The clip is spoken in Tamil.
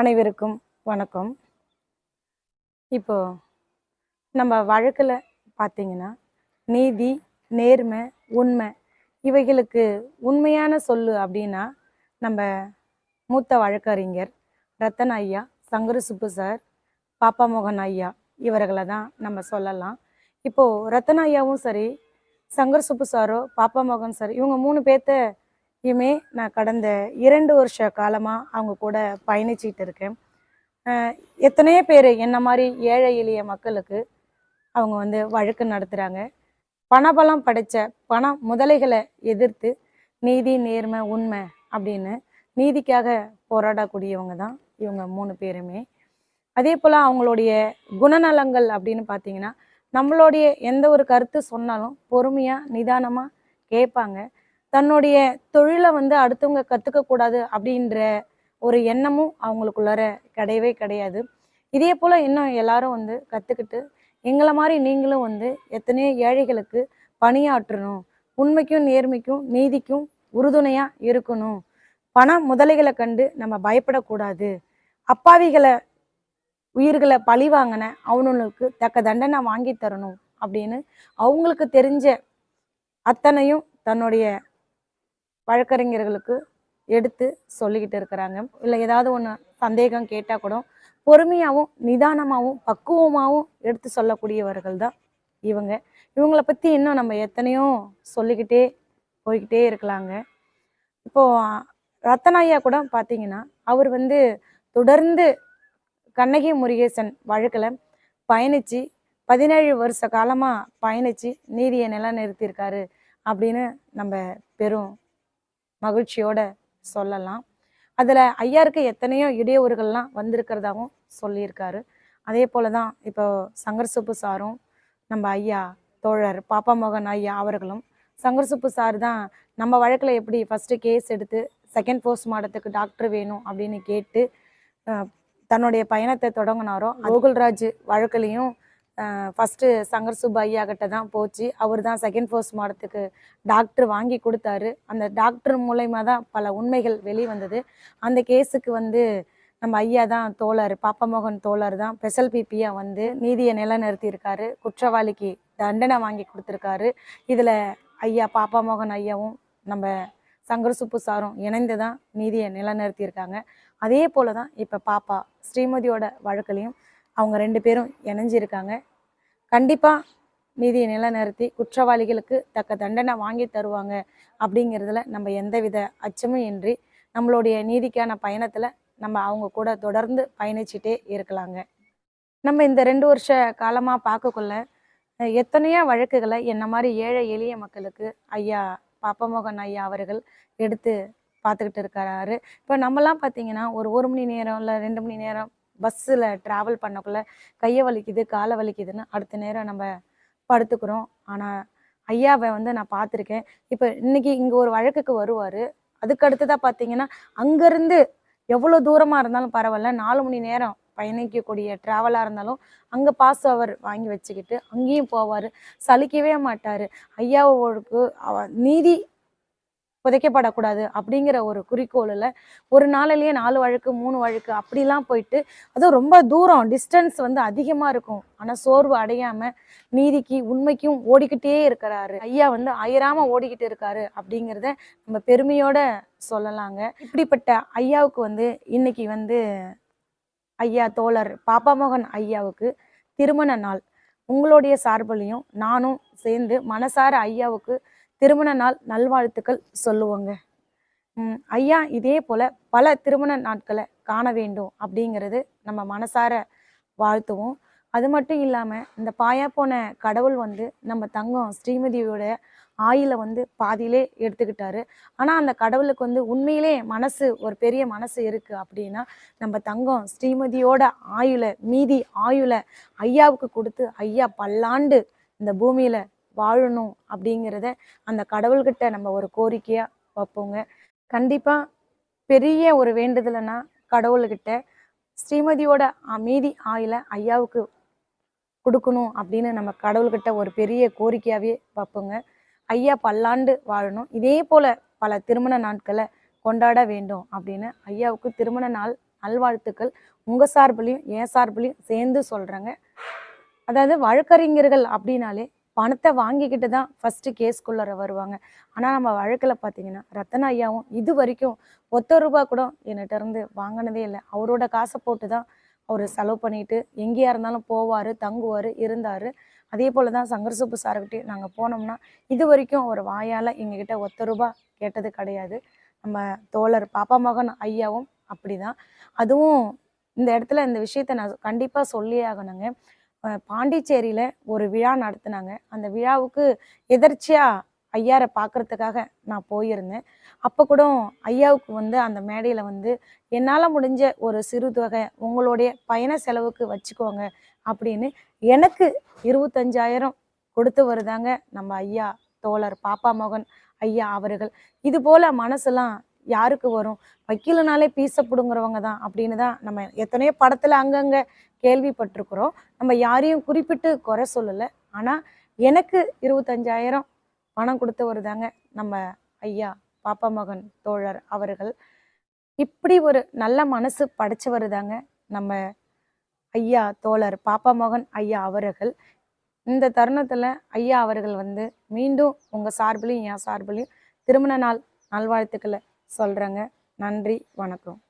அனைவருக்கும் வணக்கம். இப்போ நம்ம வழக்கில் பார்த்தீங்கன்னா நீதி நேர்மை உண்மை இவைகளுக்கு உண்மையான சொல்லு அப்படின்னா நம்ம மூத்த வழக்கறிஞர் ரத்தன் ஐயா சங்கர சுப்பு சார் பாப்பா மோகன் ஐயா இவர்களை தான் நம்ம சொல்லலாம். இப்போது ரத்தன் ஐயாவும் சரி சங்கர் சுப்பு சாரோ பாப்பா மோகன் சார் இவங்க மூணு பேர்த்தையுமே நான் கடந்த இரண்டு வருஷ காலமாக அவங்க கூட பயணிச்சிட்டு இருக்கேன். எத்தனையோ பேர் என்ன மாதிரி ஏழை எளிய மக்களுக்கு அவங்க வந்து வழக்கு நடத்துகிறாங்க பணபலம் படைச்ச பண முதலைகளை எதிர்த்து நீதி நேர்மை உண்மை அப்படின்னு நீதிக்காக போராடக்கூடியவங்க தான் இவங்க மூணு பேருமே. அதே போல் அவங்களுடைய குணநலங்கள் அப்படின்னு பார்த்தீங்கன்னா நம்மளுடைய எந்த ஒரு கருத்து சொன்னாலும் பொறுமையாக நிதானமாக கேட்பாங்க. தன்னுடைய தொழிலை வந்து அடுத்தவங்க கற்றுக்கக்கூடாது அப்படின்ற ஒரு எண்ணமும் அவங்களுக்குள்ளார கிடையவே கிடையாது. இதே போல் இன்னும் எல்லாரும் வந்து கற்றுக்கிட்டு எங்களை மாதிரி நீங்களும் வந்து எத்தனையோ ஏழைகளுக்கு பணியாற்றணும். உண்மைக்கும் நேர்மைக்கும் நீதிக்கும் உறுதுணையாக இருக்கணும். பண முதலைகளை கண்டு நம்ம பயப்படக்கூடாது. அப்பாவிகளை உயிர்களை பழி வாங்கின அவனுங்களுக்கு தக்க தண்டனை வாங்கி தரணும் அப்படின்னு அவங்களுக்கு தெரிஞ்ச அத்தனையும் தன்னுடைய வழக்கறிஞர்களுக்கு எடுத்து சொல்லிக்கிட்டு இருக்கிறாங்க. இல்லை ஏதாவது ஒன்று சந்தேகம் கேட்டால் கூட பொறுமையாகவும் நிதானமாகவும் பக்குவமாகவும் எடுத்து சொல்லக்கூடியவர்கள் தான் இவங்க. இவங்கள பற்றி இன்னும் நம்ம எத்தனையோ சொல்லிக்கிட்டே போய்கிட்டே இருக்கலாங்க. இப்போது ரத்தனாயா கூட பார்த்தீங்கன்னா அவர் வந்து தொடர்ந்து கண்ணகி முருகேசன் வழக்கில் பயணித்து பதினேழு வருஷ காலமாக பயணித்து நீதியை நிலநிறுத்தியிருக்காரு அப்படின்னு நம்ம பெரும் மகிழ்ச்சியோட சொல்லலாம். அதில் ஐயாருக்கு எத்தனையோ இடையூறுகள்லாம் வந்திருக்கிறதாவும் சொல்லியிருக்காரு. அதே போல தான் இப்போ சங்கர் சுப்பு சாரும் நம்ம ஐயா தோழர் பாப்பா மோகன் ஐயா அவர்களும் சங்கர் சுப்பு சார் தான் நம்ம வழக்கில் எப்படி ஃபஸ்ட்டு கேஸ் எடுத்து செகண்ட் போஸ்ட் மார்ட்டத்துக்கு டாக்டர் வேணும் அப்படின்னு கேட்டு தன்னுடைய பயணத்தை தொடங்கினாரோ கோகுல்ராஜ் வழக்குலையும் ஃபஸ்ட்டு சங்கர் சுப்பு ஐயா கிட்ட தான் போச்சு. அவர் தான் செகண்ட் ஃபோர்ஸ் மாடத்துக்கு டாக்டர் வாங்கி கொடுத்தாரு. அந்த டாக்டர் மூலயமா தான் பல உண்மைகள் வெளிவந்தது. அந்த கேஸுக்கு வந்து நம்ம ஐயா தான் தோழர் பாப்பமோகன் தோழர் தான் ஸ்பெஷல் பிபியாக வந்து நீதியை நிலைநிறுத்தியிருக்காரு. குற்றவாளிக்கு தண்டனை வாங்கி கொடுத்துருக்காரு. இதில் ஐயா பாப்பமோகன் ஐயாவும் நம்ம சங்கர் சுப்பு சாரும் இணைந்து தான் நீதியை நிலைநிறுத்தியிருக்காங்க. அதே போல தான் இப்போ பாப்பா ஸ்ரீமதியோட வழக்குலையும் அவங்க ரெண்டு பேரும் இணைஞ்சிருக்காங்க. கண்டிப்பாக நீதியை நிலைநிறுத்தி குற்றவாளிகளுக்கு தக்க தண்டனை வாங்கி தருவாங்க அப்படிங்கிறதுல நம்ம எந்தவித அச்சமும் இன்றி நம்மளுடைய நீதிக்கான பயணத்தில் நம்ம அவங்க கூட தொடர்ந்து பயணிச்சுட்டே இருக்கலாங்க. நம்ம இந்த ரெண்டு வருஷ காலமாக பார்க்கக்குள்ள எத்தனையோ வழக்குகளை என்ன மாதிரி ஏழை எளிய மக்களுக்கு ஐயா பாப்பமோகன் ஐயா அவர்கள் எடுத்து பார்த்துக்கிட்டு இருக்கிறாரு இப்போ நம்மலாம் பார்த்தீங்கன்னா ஒரு ஒரு மணி நேரம் இல்லை ரெண்டு மணி நேரம் பஸ்ஸில் ட்ராவல் பண்ணக்குள்ள கையை வலிக்குது காலை வலிக்குதுன்னு அடுத்த நேரம் நம்ம படுத்துக்கிறோம். ஆனால் ஐயாவை வந்து நான் பார்த்துருக்கேன். இப்போ இன்னைக்கு இங்கே ஒரு வழக்குக்கு வருவார். அதுக்கு அடுத்ததாக பார்த்தீங்கன்னா அங்கேருந்து எவ்வளோ தூரமாக இருந்தாலும் பரவாயில்ல. நாலு மணி நேரம் பயணிக்கக்கூடிய ட்ராவலாக இருந்தாலும் அங்கே பாஸ் அவர் வாங்கி வச்சுக்கிட்டு அங்கேயும் போவார். சலிக்கவே மாட்டார். ஐயாவோருக்கு அவ நீதி புதைக்கப்படக்கூடாது அப்படிங்கிற ஒரு குறிக்கோளில் ஒரு நாளிலேயே நாலு வழக்கு மூணு வழக்கு அப்படிலாம் போயிட்டு அதுவும் ரொம்ப தூரம் டிஸ்டன்ஸ் வந்து அதிகமாக இருக்கும். ஆனால் சோர்வு அடையாமல் நீதிக்கு உண்மைக்கும் ஓடிக்கிட்டே இருக்கிறாரு. ஐயா வந்து அயராமல் ஓடிக்கிட்டு இருக்காரு அப்படிங்கிறத நம்ம பெருமையோட சொல்லலாங்க. இப்படிப்பட்ட ஐயாவுக்கு வந்து இன்னைக்கு வந்து ஐயா தோழர் பாப்பாமோகன் ஐயாவுக்கு திருமண நாள். உங்களுடைய சார்பிலையும் நானும் சேர்ந்து மனசார ஐயாவுக்கு திருமண நாள் நல்வாழ்த்துக்கள் சொல்லுவோங்க. ஐயா இதே போல பல திருமண நாட்களை காண வேண்டும் அப்படிங்கிறது நம்ம மனசார வாழ்த்துவோம். அது மட்டும் இல்லாமல் இந்த பாயா போன கடவுள் வந்து நம்ம தங்கம் ஸ்ரீமதியோட ஆயில வந்து பாதியிலே எடுத்துக்கிட்டாரு. ஆனால் அந்த கடவுளுக்கு வந்து உண்மையிலே மனசு ஒரு பெரிய மனசு இருக்கு அப்படின்னா நம்ம தங்கம் ஸ்ரீமதியோட ஆயுளை மீதி ஆயுளை ஐயாவுக்கு கொடுத்து ஐயா பல்லாண்டு இந்த பூமியில வாழணும் அப்படிங்கிறத அந்த கடவுள்கிட்ட நம்ம ஒரு கோரிக்கையா வைப்போங்க. கண்டிப்பா பெரிய ஒரு வேண்டுதலைனா கடவுள்கிட்ட ஸ்ரீமதியோட அ- மீதி ஆயில ஐயாவுக்கு கொடுக்கணும் அப்படின்னு நம்ம கடவுள்கிட்ட ஒரு பெரிய கோரிக்கையாவே வைப்போங்க. ஐயா பல்லாண்டு வாழணும். இதே போல பல திருமண நாட்களை கொண்டாட வேண்டும் அப்படின்னு ஐயாவுக்கு திருமண நாள் நல்வாழ்த்துக்கள். உங்கள் சார்புலையும் என் சார்புலையும் சேர்ந்து சொல்கிறேங்க அதாவது வழக்கறிஞர்கள் அப்படின்னாலே பணத்தை வாங்கிக்கிட்டு தான் ஃபஸ்ட்டு கேஸ்குள்ளார வருவாங்க. ஆனால் நம்ம வழக்கில் பார்த்தீங்கன்னா ரத்தன ஐயாவும் இது வரைக்கும் ஒத்த ரூபா கூட என்கிட்ட இருந்து வாங்கினதே இல்லை. அவரோட காசை போட்டு தான் அவர் செலவு பண்ணிட்டு எங்கேயா இருந்தாலும் போவார் தங்குவார் இருந்தார். அதே போல் தான் சங்கர் சுப்பு சார்கிட்டே நாங்கள் போனோம்னா இது வரைக்கும் அவர் வாயால் எங்ககிட்ட ஒத்த ரூபா கேட்டது கிடையாது. நம்ம தோழர் பாப்பா மகன் ஐயாவும் அப்படிதான். அதுவும் இந்த இடத்துல இந்த விஷயத்த நான் கண்டிப்பாக சொல்லியே ஆகணுங்க. பாண்டிச்சேரியில் ஒரு விழா நடத்துனாங்க. அந்த விழாவுக்கு எதர்ச்சியாக ஐயாரை பார்க்கறதுக்காக நான் போயிருந்தேன். அப்போ கூட ஐயாவுக்கு வந்து அந்த மேடையில் வந்து என்னால் முடிஞ்ச ஒரு சிறு தொகை உங்களுடைய பயண செலவுக்கு வச்சுக்கோங்க அப்படின்னு எனக்கு இருபத்தஞ்சாயிரம் கொடுத்து வருதாங்க நம்ம ஐயா தோழர் பாப்பா மோகன் ஐயா அவர்கள். இது போல மனசுலாம் யாருக்கு வரும்? வக்கீலனாலே பீச பிடுங்குறவங்க தான். அப்படின்னு தான் நம்ம எத்தனையோ படத்தில் அங்கங்கே கேள்விப்பட்டிருக்கிறோம். நம்ம யாரையும் குறிப்பிட்டு குறை சொல்லலை. ஆனால் எனக்கு இருபத்தஞ்சாயிரம் பணம் கொடுத்து வருதாங்க நம்ம ஐயா பாப்பா மகன் தோழர் அவர்கள். இப்படி ஒரு நல்ல மனசு படைச்சவர் தாங்க நம்ம ஐயா தோழர் பாப்பா மகன் ஐயா அவர்கள். இந்த தருணத்தில் ஐயா அவர்கள் வந்து மீண்டும் உங்கள் சார்பிலையும் என் சார்பிலையும் திருமண நாள் நல்வாழ்த்துக்களை சொல்கிறேங்க நன்றி வணக்கம்.